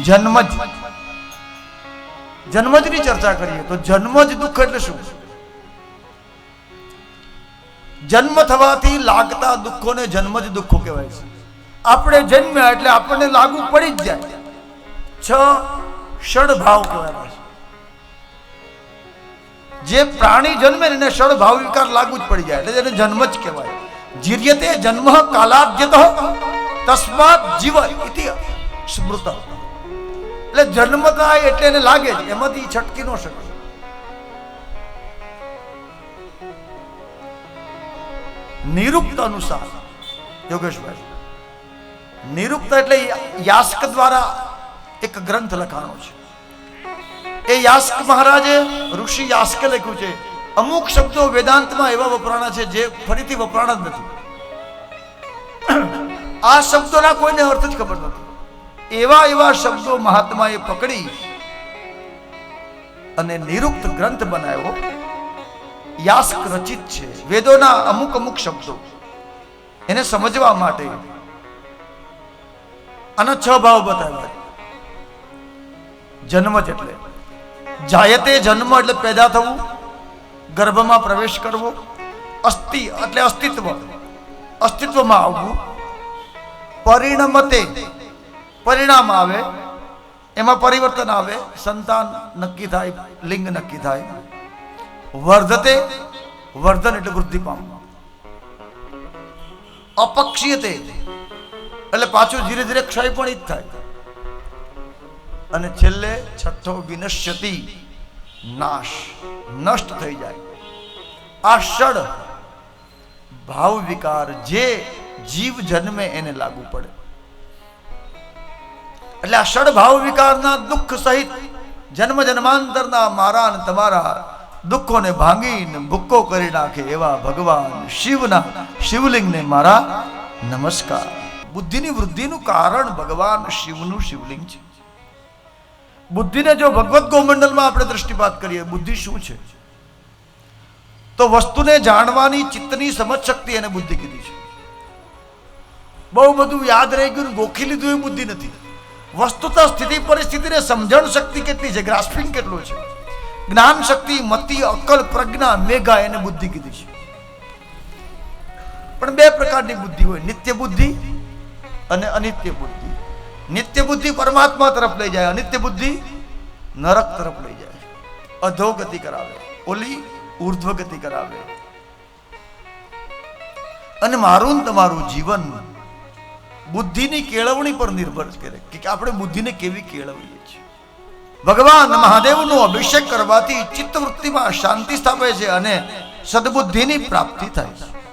જન્મ જ. જન્મજની ચર્ચા કરીએ તો જન્મ જ દુઃખ એટલે શું? જન્મ થવાથી લાગતા દુઃખોને જન્મ જ દુઃખો કહેવાય છે. આપણે જન્મ્યા એટલે આપણને લાગુ પડી જ જાય. છ ષડ ભાવ કહેવાય જે પ્રાણી જન્મે એને ષડ ભાવ વિકાર લાગુ જ પડી જાય એટલે એને જન્મ જ કહેવાય. જીર્યતે જન્મ કાલાદ્યત તસ્માત જીવ ઇતિ સ્મૃત. એટલે જન્મ થાય એટલે એને લાગે જ, એમાંથી છટકી ન શકે. નિરુક્ત અનુસાર, યોગેશભાઈ, નિરુક્ત એટલે યાસ્ક દ્વારા એક ગ્રંથ લખાણો છે. એ યાસ્ક મહારાજે ઋષિ યાસ્કે લખ્યું છે. અમુક શબ્દો વેદાંતમાં એવા વપરાણા છે જે ફરીથી વપરાણા જ નથી. આ શબ્દોના કોઈને અર્થ જ ખબર નથી. એવા એવા શબ્દો મહાત્માએ પકડી અને નિરુક્ત ગ્રંથ બનાવ્યો. યાસ્ક રચિત છે. વેદોના અમુક અમુક શબ્દો. એને સમજવા માટે આના છ ભાવ બતાવ્યા. જન્મ જ એટલે. જાયતે જન્મ એટલે પેદા થવું, ગર્ભમાં પ્રવેશ કરવો અસ્થિ એટલે અસ્તિત્વ. અસ્તિત્વમાં આવવું. પરિણમતે પરિણામ આવે, એમાં પરિવર્તન આવે, સંતાન નક્કી થાય, લિંગ નક્કી થાય. વર્ધતે, વર્ધન એટલે વૃદ્ધિ પામ અપક્ષીયતે, એટલે પાછું ધીરે ધીરે ક્ષય પણ જ થાય. અને છેલ્લે છઠ્ઠો વિનશ્યતિ, નાશ, નષ્ટ થઈ જાય. આ ષડ ભાવ વિકાર જે જીવ જન્મે એને લાગુ પડે. એટલે આ ષડભાવ વિકારના દુઃખ સહિત જન્મ જન્માંતરના મારા અને તમારા દુઃખોને ભાંગીને ભૂક્કો કરી નાખે એવા ભગવાન શિવના શિવલિંગને મારા નમસ્કાર. બુદ્ધિની વૃદ્ધિનું કારણ ભગવાન શિવનું શિવલિંગ છે. બુદ્ધિને જો ભગવત ગોમંડલમાં આપણે દ્રષ્ટિપાત કરીએ, બુદ્ધિ શું છે? તો વસ્તુને જાણવાની ચિત્તની સમજ શક્તિ એને બુદ્ધિ કીધી છે. બહુ બધું યાદ રહી ગયું ગોખી લીધું એ બુદ્ધિ નથી. વસ્તુત સ્થિતિ પરિસ્થિતિને સમજણ શક્તિ કેટલી છે? ગ્રાસ્પિંગ કેટલું છે? જ્ઞાન શક્તિ, મતિ અકલ પ્રજ્ઞા, મેઘા એને બુદ્ધિ કીધી છે. પણ બે પ્રકારની બુદ્ધિ હોય. નિત્ય બુદ્ધિ અને અનિત્ય બુદ્ધિ. નિત્ય બુદ્ધિ પરમાત્મા તરફ લઈ જાય, અનિત્ય બુદ્ધિ નરક તરફ લઈ જાય. અધોગતિ કરાવે. ઓલી ઉર્ધ્વગતિ કરાવે. અને મારું તમારું જીવન બુદ્ધિની કેળવણી પર નિર્ભર કરે કે આપણે બુદ્ધિને કેવી કેળવીએ છીએ. ભગવાન મહાદેવનો અભિષેક કરવાથી ચિત્તવૃત્તિમાં શાંતિ સ્થાપે છે અને સદબુદ્ધિની પ્રાપ્તિ થાય છે.